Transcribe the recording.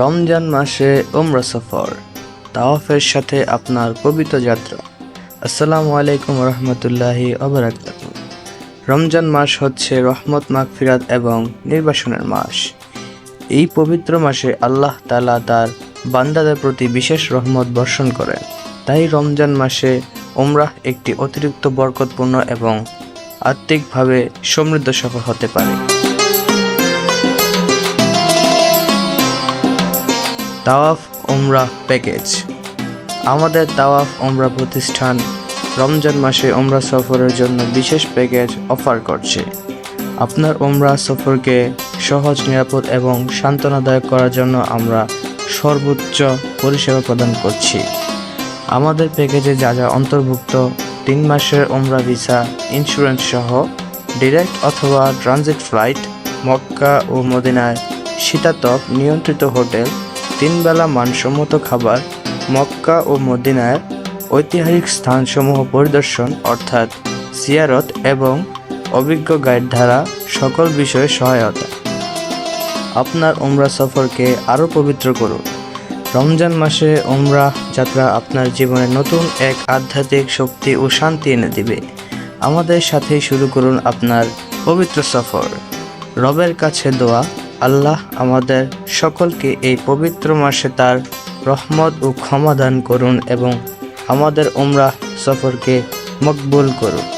রমজান মাসে ওমরা সফর, তাওয়াফের সাথে আপনার পবিত্র যাত্রা। আসসালামু আলাইকুম রহমতুল্লাহি অবরাকাত রমজান মাস হচ্ছে রহমত, মাগফিরাত এবং নির্বাসনের মাস। এই পবিত্র মাসে আল্লাহ তালা তার বান্দাদের প্রতি বিশেষ রহমত বর্ষণ করেন। তাই রমজান মাসে ওমরাহ একটি অতিরিক্ত বরকতপূর্ণ এবং আত্মিকভাবে সমৃদ্ধ সফর হতে পারে। তাওয়াফ ওমরা প্যাকেজ। আমাদের তাওয়াফ ওমরা প্রতিষ্ঠান রমজান মাসে ওমরা সফরের জন্য বিশেষ প্যাকেজ অফার করছে। আপনার ওমরা সফরকে সহজ, নিরাপদ এবং সান্ত্বনাদায়ক করার জন্য আমরা সর্বোচ্চ পরিষেবা প্রদান করছি। আমাদের প্যাকেজে যা যা অন্তর্ভুক্ত, তিন মাসের ওমরা ভিসা ইন্স্যুরেন্স সহ ডিরেক্ট অথবা ট্রানজিট ফ্লাইট মক্কা ও মদিনায় শীতাতপ, নিয়ন্ত্রিত হোটেল তিনবেলা মানসম্মত খাবার মক্কা ও মদিনায় ঐতিহাসিক স্থানসমূহ পরিদর্শন, অর্থাৎ সিয়ারত এবং অভিজ্ঞ গাইড দ্বারা সকল বিষয়ে সহায়তা। আপনার ওমরা সফরকে আরও পবিত্র করুন। রমজান মাসে ওমরা যাত্রা আপনার জীবনে নতুন এক আধ্যাত্মিক শক্তি ও শান্তি এনে দিবে। আমাদের সাথে শুরু করুন আপনার পবিত্র সফর। রবের কাছে দোয়া। আল্লাহ আমাদের সকলকে এই পবিত্র মাসে তার রহমত ও ক্ষমা দান করুন এবং আমাদের উমরা সফরকে মকবুল করুন।